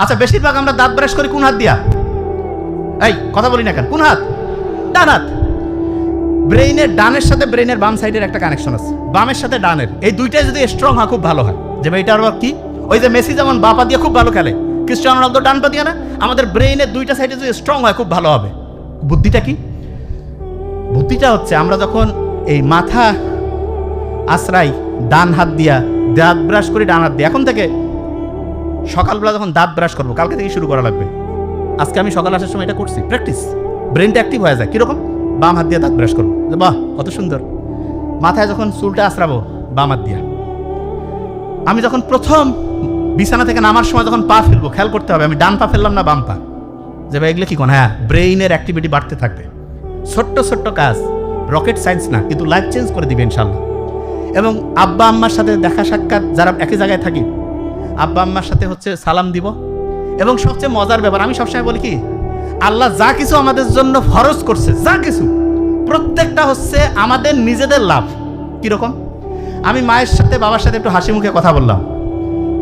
আচ্ছা বেশিরভাগ আমরা দাঁত ব্রাশ করি কোন হাত দিয়া? এই, কথা বলি না কেন? কোন হাত? ডান হাত। ব্রেইনের, ডানের সাথে ব্রেইনের বাম সাইডের একটা কানেকশন আছে। বামের সাথে ডানের। এই দুইটাই যদি স্ট্রং হয়, খুব ভালো হয়। যে ভাই, এটা আবার কি? ওই যে মেসি যেমন বাপা দিয়ে খুব ভালো খেলে, ক্রিস্টিয়ানো রোনালদো ডান পা দিয়ে না? আমাদের ব্রেইনের দুইটা সাইডে যদি স্ট্রং হয়, খুব ভালো হবে। বুদ্ধিটা কি? বুদ্ধিটা হচ্ছে, আমরা যখন এই মাথা আশ্রাই ডান হাত দিয়া দাঁত ব্রাশ করি, ডান হাত দিয়ে। এখন থেকে সকালবেলা যখন দাঁত ব্রাশ করব, কালকে থেকে শুরু করা লাগবে। আজকে আমি সকাল আসার সময় এটা করছি প্র্যাকটিস ব্রেনটা অ্যাক্টিভ হয়ে যায়, কীরকম? বাম হাত দিয়ে দাঁত ব্রাশ করব। বাহ, কত সুন্দর। মাথায় যখন চুলটা আশ্রাবো বাম হাত দিয়া। আমি যখন প্রথম বিছানা থেকে নামার সময় যখন পা ফেলব, খেয়াল করতে হবে, আমি ডান পা ফেললাম না বাম পা? যে ভাই, এগুলো কি কোন? হ্যাঁ ব্রেইনের অ্যাক্টিভিটি বাড়তে থাকবে। ছোট্ট ছোট্ট কাজ রকেট সায়েন্স না, কিন্তু লাইফ চেঞ্জ করে দিবে, ইনশাল্লাহ। এবং আব্বা আম্মার সাথে দেখা সাক্ষাৎ যারা একই জায়গায় থাকি আব্বা আম্মার সাথে হচ্ছে সালাম দিব। এবং সবচেয়ে মজার ব্যাপার, আমি সবসময় বলি কি, আল্লাহ যা কিছু আমাদের জন্য ফরজ করছে, যা কিছু, প্রত্যেকটা হচ্ছে আমাদের নিজেদের লাভ। কীরকম? আমি মায়ের সাথে, বাবার সাথে একটু হাসি মুখে কথা বললাম।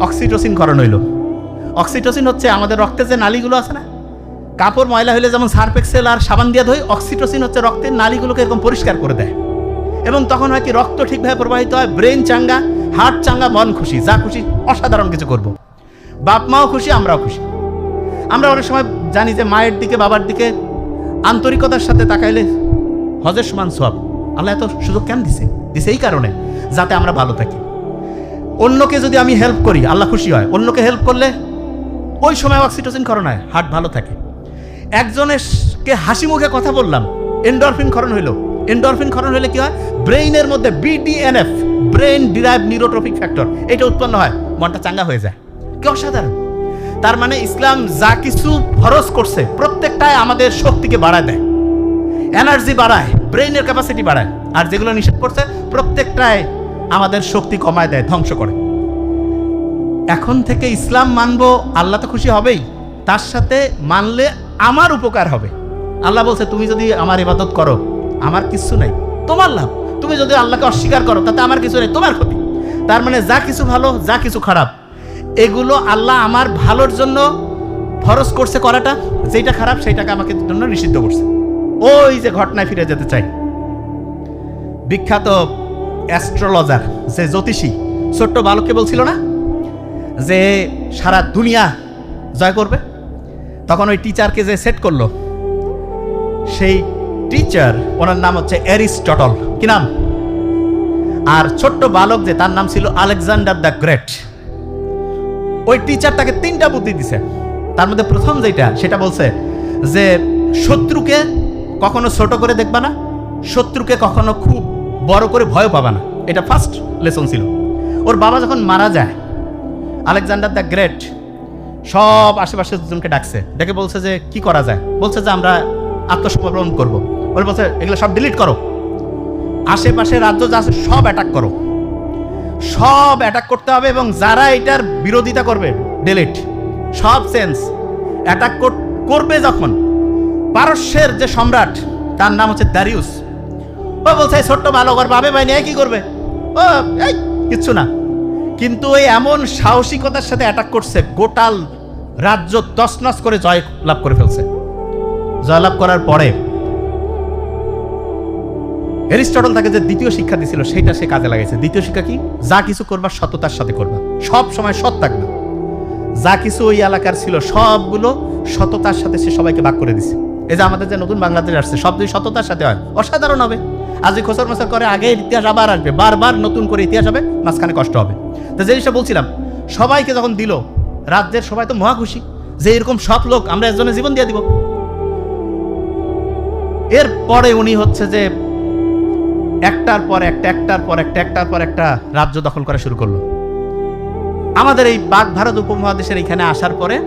অক্সিটোসিন করণ হইল। অক্সিটোসিন হচ্ছে আমাদের রক্তে যে নালীগুলো আছে না, কাপড়, ময়লা হলে যেমন সার্ফ এক্সেল আর সাবান দিয়ে ধোয় অক্সিটোসিন হচ্ছে রক্তের নালীগুলোকে এরকম পরিষ্কার করে দেয়। এবং তখন হয় কি, রক্ত ঠিকভাবে প্রবাহিত হয়, ব্রেন চাঙ্গা হার্ট চাঙ্গা, মন খুশি, যা খুশি, অসাধারণ কিছু করব। বাপ মাও খুশি, আমরাও খুশি। আমরা অনেক সময় জানি যে মায়ের দিকে, বাবার দিকে আন্তরিকতার সাথে তাকাইলে হজের সমান সব আল্লাহ এত সুযোগ কেন দিছে? দিছে এই কারণে, যাতে আমরা ভালো থাকি। অন্যকে যদি আমি হেল্প করি, আল্লাহ খুশি হয়। অন্যকে হেল্প করলে ওই সময় অক্সিটোসিন হয় হার্ট ভালো থাকে। একজনেরকে হাসি মুখে কথা বললাম এন্ডরফিন খরণ হইল। এন্ডরফিন খরণ হলে কি হয়? ব্রেইনের মধ্যে BDNF brain derive neurotrophic factor. এটা উৎপন্ন হয়, মনটা চাঙ্গা হয়ে যায়। কি অসাধারণ। তার মানে ইসলাম যা কিছু ফরজ করছে, প্রত্যেকটাই আমাদের শক্তিকে বাড়ায় দেয়। এনার্জি বাড়ায়, ব্রেইনের ক্যাপাসিটি বাড়ায়। আর যেগুলো নিষেধ করছে, প্রত্যেকটাই আমাদের শক্তি কমায় দেয়, ধ্বংস করে। এখন থেকে ইসলাম মানব, আল্লাহ তো খুশি হবেই। তার সাথে মানলে আমার উপকার হবে। আল্লাহ বলছে, তুমি যদি আমার ইবাদত করো, আমার কিছু নাই। তোমার লাভ? তুমি যদি আল্লাহকে অস্বীকার করো, তাতে আমার কিছু নেই, তোমার ক্ষতি। তার মানে যা কিছু ভালো, যা কিছু খারাপ, এগুলো আল্লাহ আমার ভালোর জন্য ফরজ করছে করাটা যেটা খারাপ সেইটাকে আমাকে জন্য নিষিদ্ধ করছে। ওই যে ঘটনায় ফিরে যেতে চাই। বিখ্যাত অ্যাস্ট্রোলজার যে জ্যোতিষী, ছোট্ট বালককে বলছিল না? যে সারা দুনিয়া জয় করবে। তখন ওই টিচারকে যে সেট করল, সেই টিচার ওনার নাম হচ্ছে অ্যারিস্টটল। কি নাম? আর ছোট্ট বালক যে, তার নাম ছিল আলেকজান্ডার দ্য গ্রেট। ওই টিচার তাকে তিনটা বুদ্ধি দিছে। তার মধ্যে প্রথম যেটা, সেটা বলছে যে, শত্রুকে কখনো ছোট করে দেখবা না, শত্রুকে কখনো খুব বড় করে ভয় পাবা না। এটা ফার্স্ট লেসন ছিল। ওর বাবা যখন মারা যায়, আলেকজান্ডার দ্য গ্রেট সব আশেপাশে দুজনকে ডাকছে। ডেকে বলছে যে, কি করা যায়? বলছে যে, আমরা আত্মসমর্পণ করব। ওরা বলছে, এগুলো সব ডিলিট করো। আশেপাশে রাজ্য যা আছে, সব অ্যাটাক করো। সব অ্যাটাক করতে হবে এবং যারা এটার বিরোধিতা করবে ডিলিট সব সেন্স অ্যাটাক করবে যখন, পারস্যের যে সম্রাট, তার নাম হচ্ছে দারিউস ও বলছে ছোট্ট বালক আর বাবে ভাই নিয়ে কি করবে? ও, এই, কিচ্ছু না। কিন্তু ওই এমন সাহসিকতার সাথে অ্যাটাক করছে, গোটাল রাজ্য তছনছ করে জয় লাভ করে ফেলছে। জয়লাভ করার পরে এরিস্টটল তাকে যে দ্বিতীয় শিক্ষা দিছিল সেটা সে কাজে লাগাইছে। দ্বিতীয় শিক্ষা কি? যা কিছু করবা, সততার সাথে করবা। সব সময় সৎ থাকবে। যা কিছু ওই এলাকার ছিল, সবগুলো সততার সাথে সে সবাইকে ভাগ করে দিছে। এই যে আমাদের যে নতুন বাংলাদেশ আসছে, সব যদি সততার সাথে হয়, অসাধারণ হবে। আজ ওই খোসর মোসর করে, আগে ইতিহাস আবার আসবে, বারবার নতুন করে ইতিহাস হবে, মাঝখানে কষ্ট হবে। তো যে জিনিসটা বলছিলাম, সবাইকে যখন দিল, রাজ্যের সবাই তো মহা খুশি যে এরকম সব লোক, আমরা একজনের জীবন দিয়ে দিব। এরপরে উনি হচ্ছে যে একটার পর একটা, একটার পর একটা, একটার পর একটা রাজ্য দখল করা শুরু করল। আমাদের এই বাঘ ভারত উপমহাদেশের এখানে আসার পরে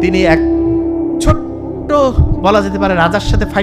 তিনি এক ছোট্ট, বলা যেতে পারে, রাজার সাথে ফাইট